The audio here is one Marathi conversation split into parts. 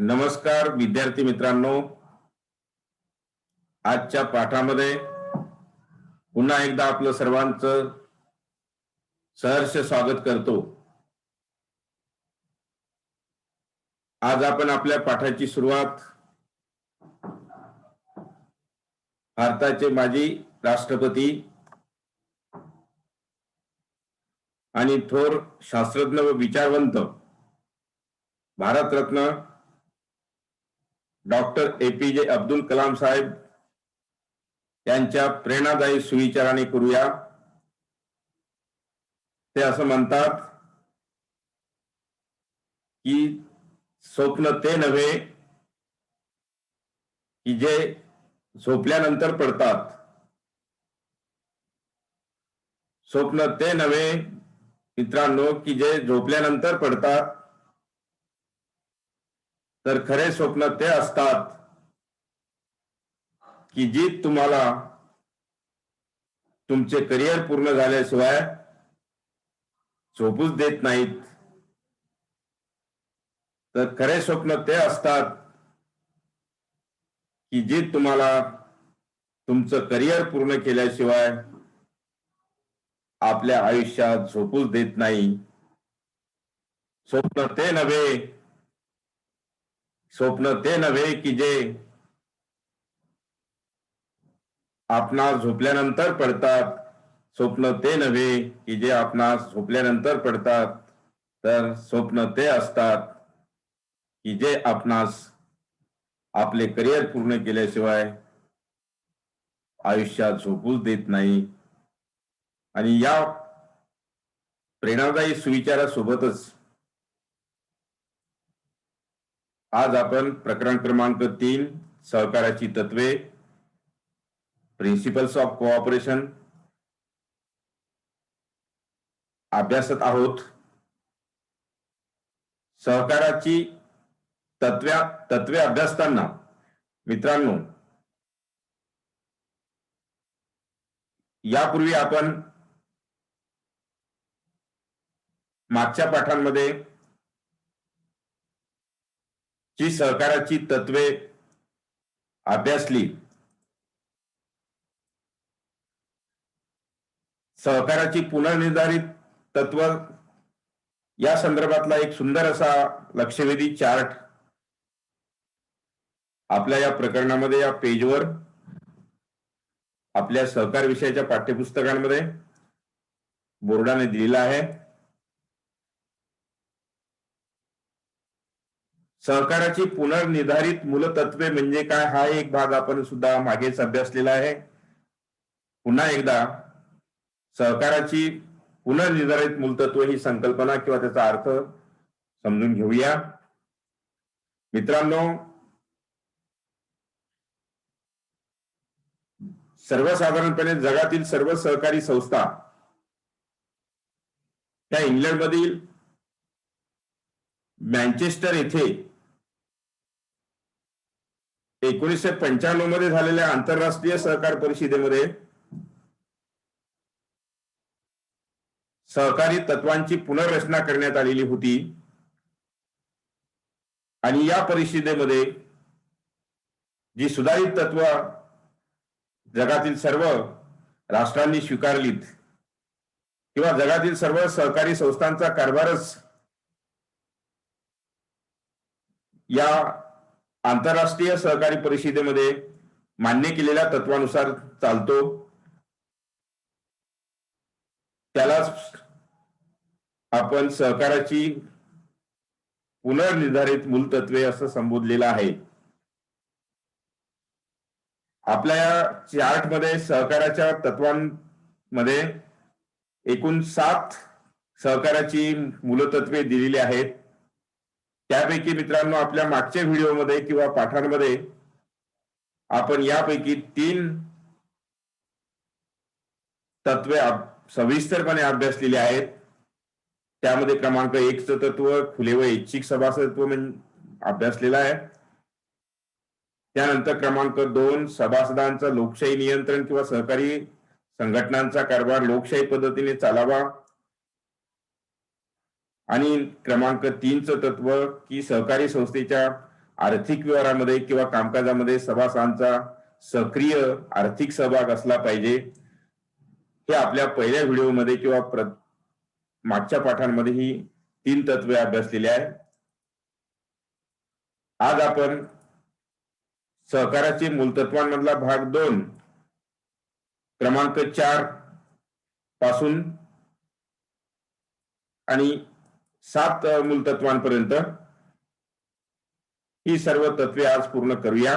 नमस्कार विद्यार्थी मित्रांनो. आजच्या पाठामध्ये पुन्हा एकदा आपलं सर्वांचं सहर्ष स्वागत करतो. आज आपण आपल्या पाठाची सुरुवात भारताचे माजी राष्ट्रपती आणि थोर शास्त्रज्ञ व विचारवंत भारतरत्न डॉक्टर ए पी जे अब्दुल कलाम साहेब यांच्या प्रेरणादायी सुविचाराने करूया. ते असं म्हणतात की स्वप्न ते नव्हे की जे झोपल्यानंतर पडतात. स्वप्न ते नव्हे मित्रांनो की जे झोपल्यानंतर पडतात. तर खरे स्वप्न ते असतात की जी तुम्हाला तुमचे करिअर पूर्ण झाल्याशिवाय झोपूच देत नाहीत. तर खरे स्वप्न ते असतात की जी तुम्हाला तुमचं करिअर पूर्ण केल्याशिवाय आपल्या आयुष्यात झोपूच देत नाही. स्वप्न ते नव्हे स्वप्न ते नव्हे की जे आपणास झोपल्यानंतर पडतात. स्वप्न ते नव्हे की जे आपणास झोपल्यानंतर पडतात. तर स्वप्न ते असतात की जे आपणास आपले करिअर पूर्ण केल्याशिवाय आयुष्यात झोपूच देत नाही. आणि या प्रेरणादायी सुविचारासोबतच आज आपण प्रकरण क्रमांक तीन सहकाराची तत्वे प्रिन्सिपल्स ऑफ कोऑपरेशन अभ्यासत आहोत. सहकाराची तत्व्या तत्वे अभ्यासताना मित्रांनो यापूर्वी आपण मागच्या पाठांमध्ये जी सहकाराची तत्वे अभ्यासली. सहकाराची पुनर्निर्धारित तत्व या संदर्भातला एक सुंदर असा लक्षवेधी चार्ट आपल्या या प्रकरणामध्ये या पेजवर आपल्या सहकार विषयाच्या पाठ्यपुस्तकांमध्ये बोर्डाने दिलेला आहे. सहकाराची पुनर्निर्धारित मूलतत्वे म्हणजे काय? हा एक भाग आपण सुद्धा मागेच अभ्यासलेला आहे. पुन्हा एकदा सहकाराची पुनर्निर्धारित मूलतत्व ही संकल्पना किंवा त्याचा अर्थ समजून घेऊया. मित्रांनो सर्वसाधारणपणे जगातील सर्व सहकारी संस्था त्या इंग्लंडमधील मॅन्चेस्टर येथे एकोणीसशे पंच्याण्णवमध्ये झालेल्या आंतरराष्ट्रीय सहकार परिषदेमध्ये सहकारी तत्वांची पुनर्रचना करण्यात आलेली होती. आणि या परिषदेमध्ये जी सुधारित तत्व जगातील सर्व राष्ट्रांनी स्वीकारलीत किंवा जगातील सर्व सहकारी संस्थांचा कारभारच या आंतरराष्ट्रीय सहकारी परिषदेमध्ये मान्य केलेल्या तत्वानुसार चालतो. त्याला आपण सहकाराची पुनर्निर्धारित मूलतत्वे असं संबोधलेलं आहे. आपल्या या चार्टमध्ये सहकाराच्या तत्वांमध्ये एकूण सात सहकाराची मूलतत्वे दिलेली आहेत. त्यापैकी मित्रांनो आपल्या मागच्या व्हिडिओमध्ये किंवा पाठांमध्ये आपण यापैकी तीन तत्वे सविस्तरपणे अभ्यासलेली आहेत. त्यामध्ये क्रमांक एकच तत्व खुले व ऐच्छिक सभासदत्व अभ्यासलेला आहे. त्यानंतर क्रमांक दोन सभासदांचा लोकशाही नियंत्रण किंवा सहकारी संघटनांचा कारभार लोकशाही पद्धतीने चालावा. आणि क्रमांक तीनचं तत्व की सहकारी संस्थेच्या आर्थिक व्यवहारामध्ये किंवा कामकाजामध्ये सभासदांचा सक्रिय आर्थिक सहभाग असला पाहिजे. हे आपल्या पहिल्या व्हिडिओमध्ये किंवा प्र मागच्या पाठांमध्ये ही तीन तत्वे अभ्यासलेली आहे आज आपण सहकाराचे मूलतत्वांमधला भाग दोन क्रमांक चारपासून आणि सात मूलतत्वांपर्यंत ही सर्व तत्वे आज पूर्ण करूया.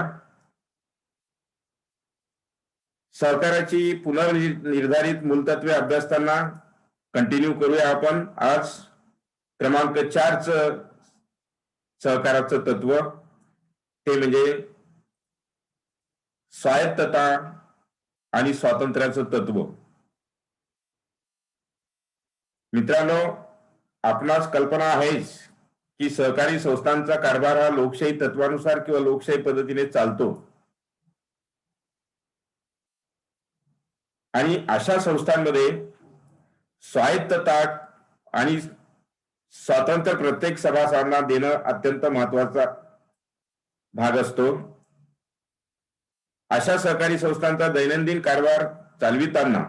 सहकाराची पुनर्निर्धारित मूलतत्वे अभ्यासताना कंटिन्यू करूया आपण. आज क्रमांक चारच सहकाराचं तत्व ते म्हणजे स्वायत्तता आणि स्वातंत्र्याचं तत्व. मित्रांनो आपणास कल्पना आहेच की सहकारी संस्थांचा कारभार हा लोकशाही तत्वानुसार किंवा लोकशाही पद्धतीने चालतो. आणि अशा संस्थांमध्ये स्वायत्तता आणि स्वातंत्र्य प्रत्येक सभासदांना देणं अत्यंत महत्त्वाचा भाग असतो. अशा सहकारी संस्थांचा दैनंदिन कारभार चालविताना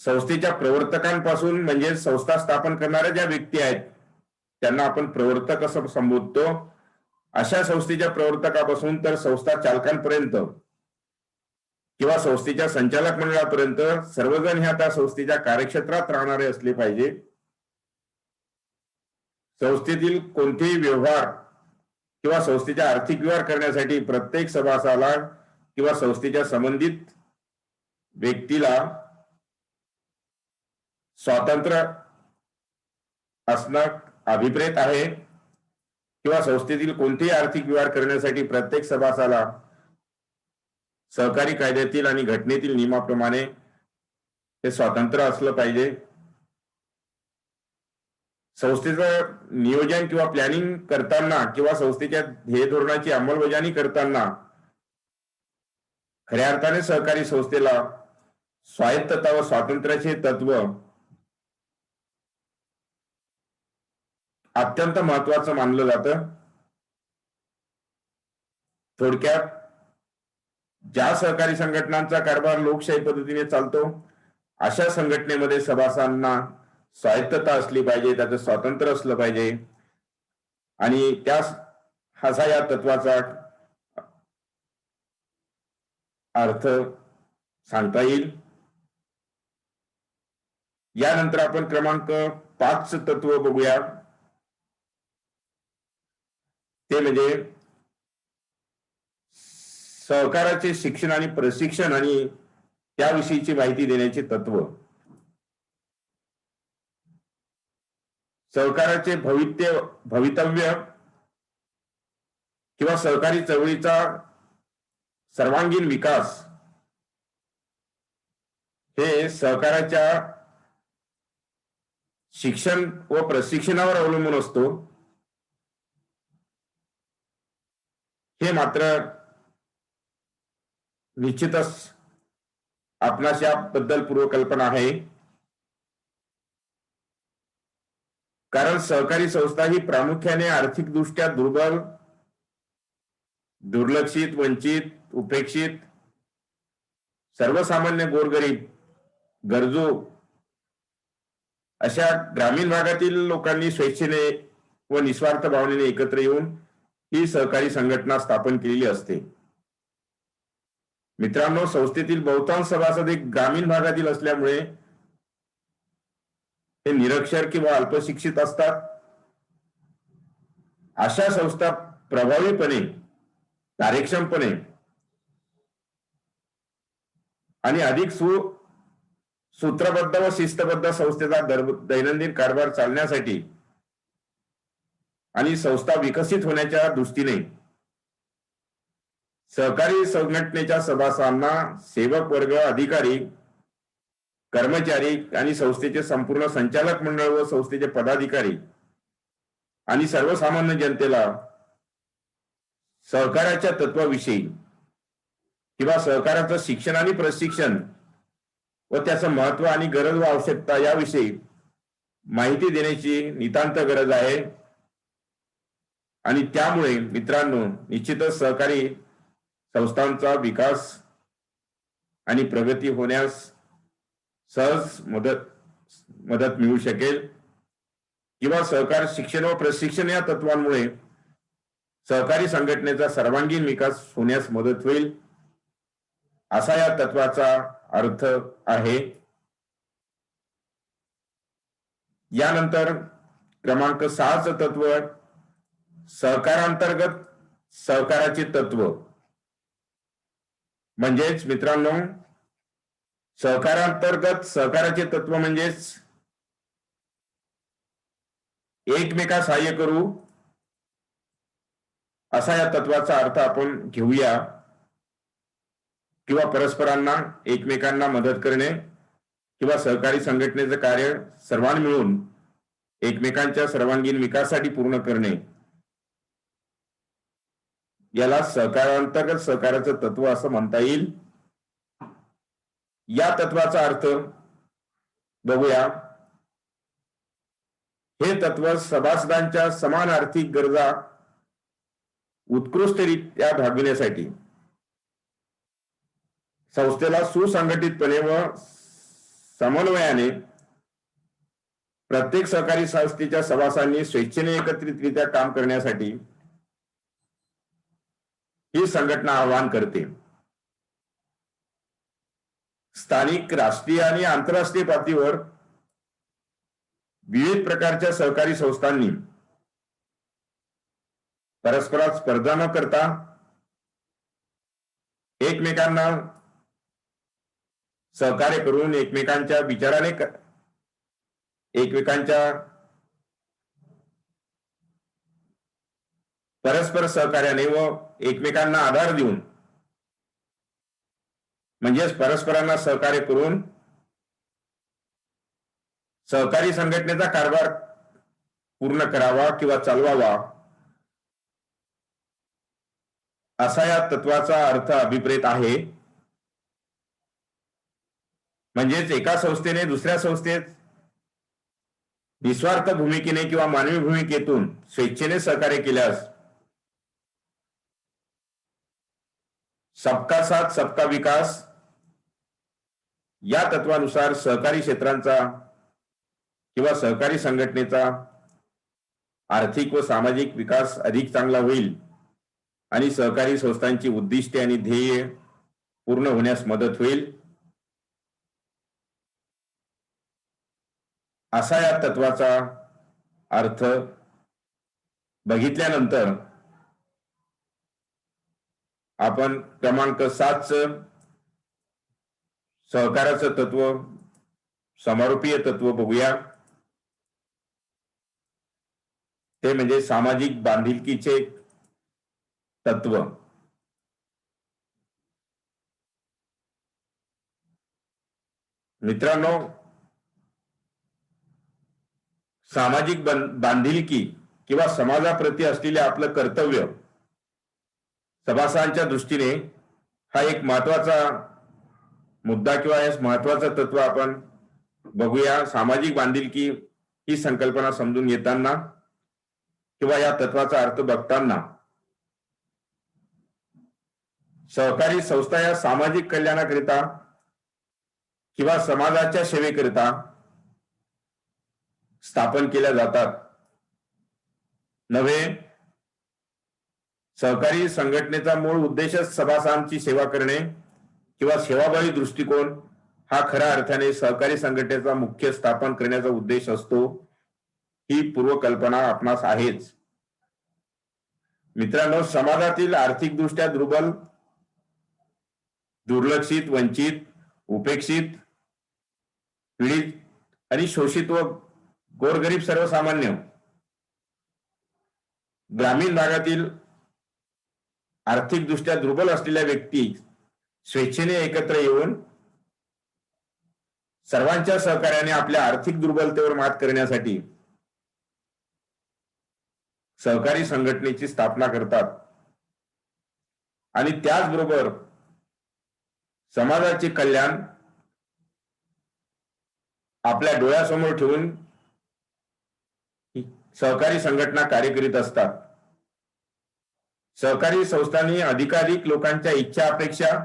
संस्थेच्या प्रवर्तकांपासून म्हणजे संस्था स्थापन करणाऱ्या ज्या व्यक्ती आहेत त्यांना आपण प्रवर्तक असं संबोधतो. अशा संस्थेच्या प्रवर्तकापासून तर संस्था चालकांपर्यंत किंवा संस्थेच्या संचालक मंडळापर्यंत सर्वजण ह्या त्या संस्थेच्या कार्यक्षेत्रात राहणारे असले पाहिजे. संस्थेतील कोणतेही व्यवहार किंवा संस्थेचा आर्थिक व्यवहार करण्यासाठी प्रत्येक सभासाला किंवा संस्थेच्या संबंधित व्यक्तीला स्वातंत्र्य असणं अभिप्रेत आहे किंवा संस्थेतील कोणतेही आर्थिक व्यवहार करण्यासाठी प्रत्येक सभासाला सहकारी कायद्यातील आणि घटनेतील नियमाप्रमाणे हे स्वातंत्र्य असलं पाहिजे. संस्थेचं नियोजन किंवा प्लॅनिंग करताना किंवा संस्थेच्या ध्येय धोरणाची अंमलबजावणी करताना खऱ्या अर्थाने सहकारी संस्थेला स्वायत्तता व स्वातंत्र्याचे तत्व अत्यंत महत्वाचं मानलं जातं. थोडक्यात ज्या सहकारी संघटनांचा कारभार लोकशाही पद्धतीने चालतो अशा संघटनेमध्ये सभासदांना स्वायत्तता असली पाहिजे त्याचं स्वातंत्र्य असलं पाहिजे. आणि त्या असा या तत्वाचा अर्थ सांगता येईल. यानंतर आपण क्रमांक पाच तत्व बघूया. ते म्हणजे सहकाराचे शिक्षण आणि प्रशिक्षण आणि त्याविषयीची माहिती देण्याचे तत्व. सहकाराचे भवित्य भवितव्य किंवा सहकारी चळवळीचा सर्वांगीण विकास हे सहकाराच्या शिक्षण व प्रशिक्षणावर अवलंबून असतो. हे मात्र निश्चितच आपणास याबद्दल पूर्वकल्पना आहे. कारण सहकारी संस्था ही प्रामुख्याने आर्थिक दृष्ट्या दुर्बल दुर्लक्षित वंचित उपेक्षित सर्वसामान्य गोरगरीब गरजू अशा ग्रामीण भागातील लोकांनी स्वेच्छेने व निस्वार्थ भावनेने एकत्र येऊन ही सहकारी संघटना स्थापन केलेली असते. मित्रांनो संस्थेतील बहुतांश सभासद एक ग्रामीण भागातील असल्यामुळे हे निरक्षर किंवा अल्पशिक्षित असतात. अशा संस्था प्रभावीपणे कार्यक्षमपणे आणि अधिक सु सूत्रबद्ध व शिस्तबद्ध संस्थेचा दैनंदिन कारभार चालण्यासाठी आणि संस्था विकसित होण्याच्या दृष्टीने सहकारी संघटनेच्या सभासदांना सेवक वर्ग अधिकारी कर्मचारी आणि संस्थेचे संपूर्ण संचालक मंडळ व संस्थेचे पदाधिकारी आणि सर्वसामान्य जनतेला सहकार्याच्या तत्वाविषयी किंवा सहकार्याचं शिक्षण आणि प्रशिक्षण व त्याचं महत्त्व आणि गरज व आवश्यकता याविषयी माहिती देण्याची नितांत गरज आहे. आणि त्यामुळे मित्रांनो निश्चितच सहकारी संस्थांचा विकास आणि प्रगती होण्यास सहज मदत मदत मिळू शकेल. किंवा सहकार शिक्षण व प्रशिक्षण या तत्वांमुळे सहकारी संघटनेचा सर्वांगीण विकास होण्यास मदत होईल असा या तत्वाचा अर्थ आहे. यानंतर क्रमांक सहाच तत्व सहकारांतर्गत सहकाराचे तत्व. म्हणजेच मित्रांनो सहकारांतर्गत सहकाराचे तत्व म्हणजेच एकमेका सहाय्य करू. असा या तत्वाचा अर्थ आपण घेऊया. किंवा परस्परांना एकमेकांना मदत करणे किंवा सहकारी संघटनेचं कार्य सर्वांनी मिळून एकमेकांच्या सर्वांगीण विकासासाठी पूर्ण करणे. याला सहकारांतर्गत सहकाराचं तत्व असं म्हणता येईल. या तत्वाचा अर्थ बघूया. हे तत्व सभासदांच्या समान आर्थिक गरजा उत्कृष्टरित्या भागविण्यासाठी संस्थेला सुसंघटितपणे व समन्वयाने प्रत्येक सहकारी संस्थेच्या सभासांनी स्वेच्छेने एकत्रितरित्या काम करण्यासाठी ही संघटना आवाहन करते. स्थानिक राष्ट्रीय आणि आंतरराष्ट्रीय पातळीवर विविध प्रकारच्या सहकारी संस्थांनी परस्परात स्पर्धा न करता एकमेकांना सहकार्य करून एकमेकांच्या विचाराने एकमेकांच्या परस्पर सहकार्याने व एकमेकांना आधार देऊन म्हणजेच परस्परांना सहकार्य करून सहकारी संघटनेचा कारभार पूर्ण करावा किंवा चालवावा असा या तत्वाचा अर्थ अभिप्रेत आहे. म्हणजेच एका संस्थेने दुसऱ्या संस्थेत निस्वार्थ भूमिकेने किंवा मानवी भूमिकेतून स्वेच्छेने सहकार्य केल्यास सबका साथ सबका विकास. या तत्वानुसार सहकारी क्षेत्रांचा किंवा सहकारी संघटनेचा आर्थिक व सामाजिक विकास अधिक चांगला होईल आणि सहकारी संस्थांची उद्दिष्टे आणि ध्येय पूर्ण होण्यास मदत होईल. असा या तत्वाचा अर्थ बघितल्यानंतर आपण क्रमांक सातच सहकाराचं तत्व समारोपीय तत्व बघूया. ते म्हणजे सामाजिक बांधिलकीचे तत्व. मित्रांनो सामाजिक बांधिलकी किंवा समाजाप्रती असलेले आपलं कर्तव्य सभासदांच्या दृष्टीने हा एक महत्त्वाचा मुद्दा किंवा महत्वाचं तत्व आपण बघूया. सामाजिक बांधिलकी ही संकल्पना समजून घेताना किंवा या तत्वाचा अर्थ बघताना सहकारी संस्था या सामाजिक कल्याणाकरिता किंवा समाजाच्या सेवेकरिता स्थापन केल्या जातात. नव्हे सहकारी संघटनेचा मूळ उद्देशच सभासांची सेवा करणे किंवा सेवाभावी दृष्टिकोन हा खऱ्या अर्थाने सहकारी संघटनेचा मुख्य स्थापन करण्याचा उद्देश असतो. ही पूर्वकल्पना आपणास आहेच. मित्रांनो समाजातील आर्थिक दृष्ट्या दुर्बल दुर्लक्षित वंचित उपेक्षित पीडित आणि शोषित व गोरगरीब सर्वसामान्य ग्रामीण भागातील आर्थिकदृष्ट्या दुर्बल असलेल्या व्यक्ती स्वेच्छेने एकत्र येऊन सर्वांच्या सहकार्याने आपल्या आर्थिक दुर्बलतेवर मात करण्यासाठी सहकारी संघटनेची स्थापना करतात. आणि त्याचबरोबर समाजाचे कल्याण आपल्या डोळ्यासमोर ठेवून सहकारी संघटना कार्य करीत असतात. सहकारी संस्थांनी अधिकाधिक लोकांच्या इच्छा अपेक्षा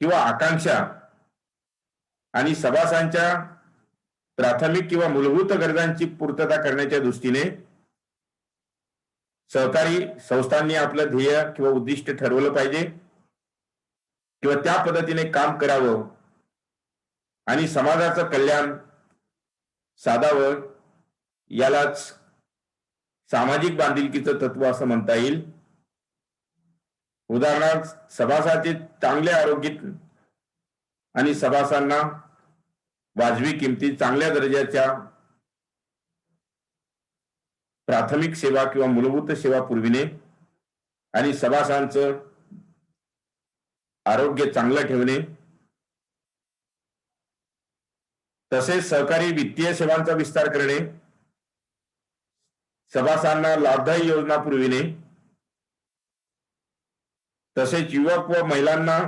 किंवा आकांक्षा आणि सभासांच्या प्राथमिक किंवा मूलभूत गरजांची पूर्तता करण्याच्या दृष्टीने सहकारी संस्थांनी आपलं ध्येय किंवा उद्दिष्ट ठरवलं पाहिजे किंवा त्या पद्धतीने काम करावं आणि समाजाचं कल्याण साधावं यालाच सामाजिक बांधिलकीचं तत्व असं म्हणता येईल. उदाहरणार्थ सभासाची चांगले आरोग्य आणि सभासांना वाजवी किमती चांगल्या दर्जाच्या प्राथमिक सेवा किंवा मूलभूत सेवा पुरविणे आणि सभासांचं आरोग्य चांगलं ठेवणे. तसेच सहकारी वित्तीय सेवांचा विस्तार करणे. सभासांना लाभदायी योजना पुरविणे तसेच युवक व महिलांना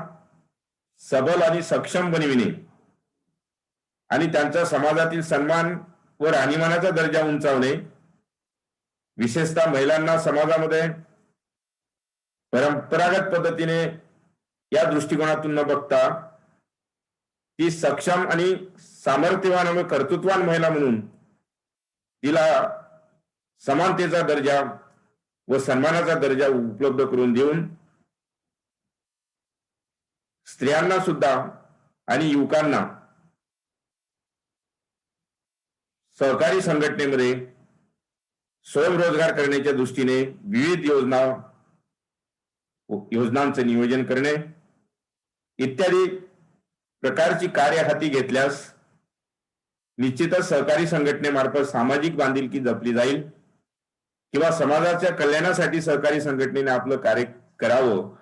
सबल आणि सक्षम बनविणे आणि त्यांचा समाजातील सन्मान व राहणीमानाचा दर्जा उंचावणे. विशेषतः महिलांना समाजामध्ये परंपरागत पद्धतीने या दृष्टिकोनातून न बघता ती सक्षम आणि सामर्थ्यवान व कर्तृत्वान महिला म्हणून तिला समानतेचा दर्जा व सन्मानाचा दर्जा उपलब्ध करून देऊन स्त्रियांना सुद्धा आणि युवकांना सहकारी संघटनेमध्ये स्वयंरोजगार करण्याच्या दृष्टीने विविध योजना योजनांचं नियोजन करणे इत्यादी प्रकारची कार्य हाती घेतल्यास निश्चितच सहकारी संघटनेमार्फत सामाजिक बांधिलकी जपली जाईल किंवा समाजाच्या कल्याणासाठी सहकारी संघटनेने आपलं कार्य करावं.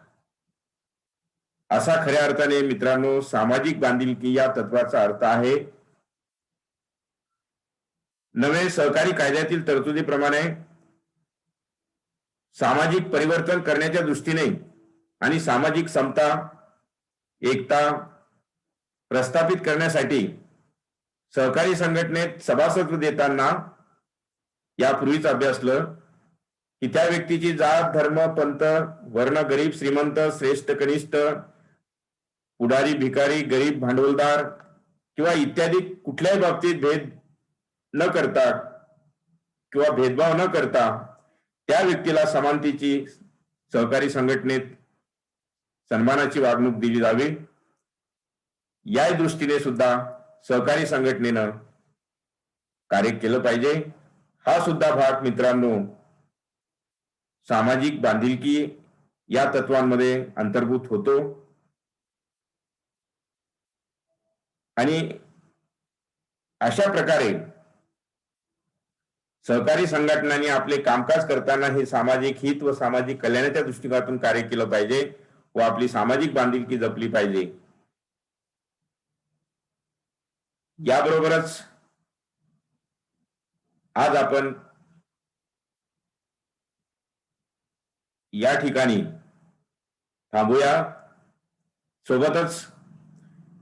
असा खऱ्या अर्थाने मित्रांनो सामाजिक बांधिलकी या तत्वाचा अर्थ आहे नवे सहकारी कायद्यातील तरतुदीप्रमाणे सामाजिक परिवर्तन करण्याच्या दृष्टीने आणि सामाजिक समता एकता प्रस्थापित करण्यासाठी सहकारी संघटनेत सभासत्व देताना यापूर्वीच अभ्यासलं की त्या व्यक्तीची जात धर्म पंत वर्ण गरीब श्रीमंत श्रेष्ठ कनिष्ठ पुढारी भिकारी गरीब भांडवलदार किंवा इत्यादी कुठल्याही बाबतीत भेद न करता किंवा भेदभाव न करता त्या व्यक्तीला समानतेची सहकारी संघटनेत सन्मानाची वागणूक दिली जावी. या दृष्टीने सुद्धा सहकारी संघटनेनं कार्य केलं पाहिजे. हा सुद्धा भाग मित्रांनो सामाजिक बांधिलकी या तत्वांमध्ये अंतर्भूत होतो. आणि अशा प्रकारे सहकारी संघटनांनी आपले कामकाज करताना हे सामाजिक हित व सामाजिक कल्याणाच्या दृष्टिकोनातून कार्य केलं पाहिजे व आपली सामाजिक बांधिलकी जपली पाहिजे. याबरोबरच आज आपण या ठिकाणी थांबूया. सोबतच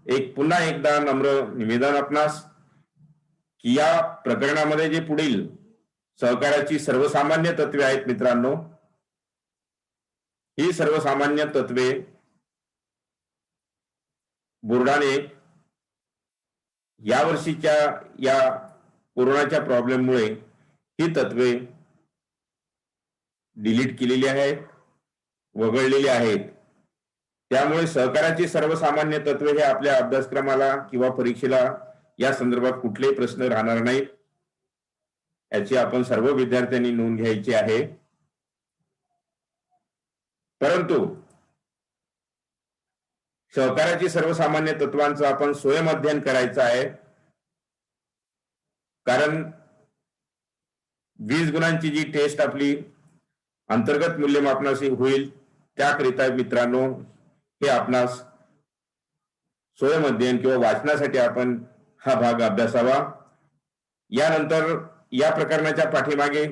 एक पुन्हा एकदा नम्र निवेदन आपणास की या प्रकरणामध्ये जे पुढील सहकार्याची सर्वसामान्य तत्वे आहेत मित्रांनो ही सर्वसामान्य तत्वे बोर्डाने या वर्षीच्या या कोरोनाच्या प्रॉब्लेममुळे ही तत्वे डिलीट केलेली आहेत वगळलेली आहेत. त्यामुळे सहकाराची सर्वसामान्य तत्वे हे आपल्या अभ्यासक्रमाला किंवा परीक्षेला या संदर्भात कुठलेही प्रश्न राहणार नाहीत. याची आपण सर्व विद्यार्थ्यांनी नोंद घ्यायची आहे. परंतु सहकाराची सर्वसामान्य तत्वांचं आपण स्वयं अध्ययन करायचं आहे. कारण वीस गुणांची जी टेस्ट आपली अंतर्गत मूल्यमापनाशी होईल त्याकरिता मित्रांनो हे आपणास स्वयं अध्ययन किंवा वाचनासाठी आपण हा भाग अभ्यासावा. यानंतर या प्रकरणाच्या पाठीमागे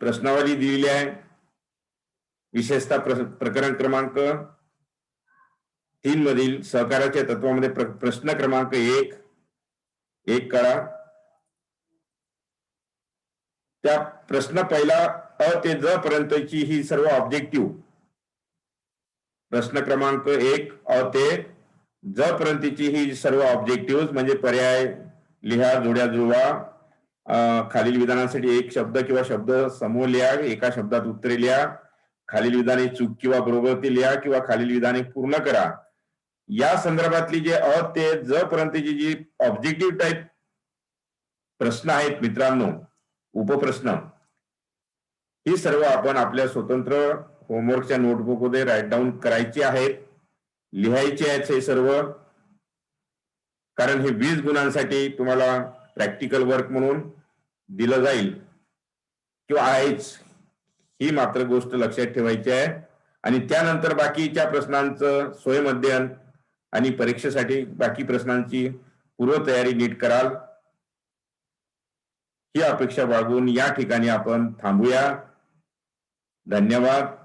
प्रश्नावली दिलेली आहे. विशेषतः प्रकरण क्रमांक तीन मधील सहकाराच्या तत्वामध्ये प्रश्न क्रमांक एक एक करा. त्या प्रश्न पहिला अ ते ज पर्यंतची ही सर्व ऑब्जेक्टिव्ह प्रश्न क्रमांक एक अ ते ज ही सर्व ऑब्जेक्टिव्ह म्हणजे पर्याय लिहा जोड्या जुळवा. खालील विधानासाठी एक शब्द किंवा शब्द समूह लिहा एका शब्दात उत्तरे लिहा. खालील विधाने चूक किंवा बरोबर लिहा किंवा खालील विधाने पूर्ण करा. या संदर्भातली जे अ ते ज पर्यंतची जी ऑब्जेक्टिव्ह टाईप प्रश्न आहेत मित्रांनो उपप्रश्न ही सर्व आपण आपल्या स्वतंत्र होमवर्कच्या नोटबुकमध्ये राईट डाऊन करायची आहेत लिहायचे आहेत हे सर्व. कारण हे वीस गुणांसाठी तुम्हाला प्रॅक्टिकल वर्क म्हणून दिलं जाईल. किंवा आहेच. ही मात्र गोष्ट लक्षात ठेवायची आहे. आणि त्यानंतर बाकीच्या प्रश्नांचं स्वयंअध्ययन आणि परीक्षेसाठी बाकी प्रश्नांची पूर्वतयारी नीट कराल. ही अपेक्षा बाळगून या ठिकाणी आपण थांबूया. धन्यवाद.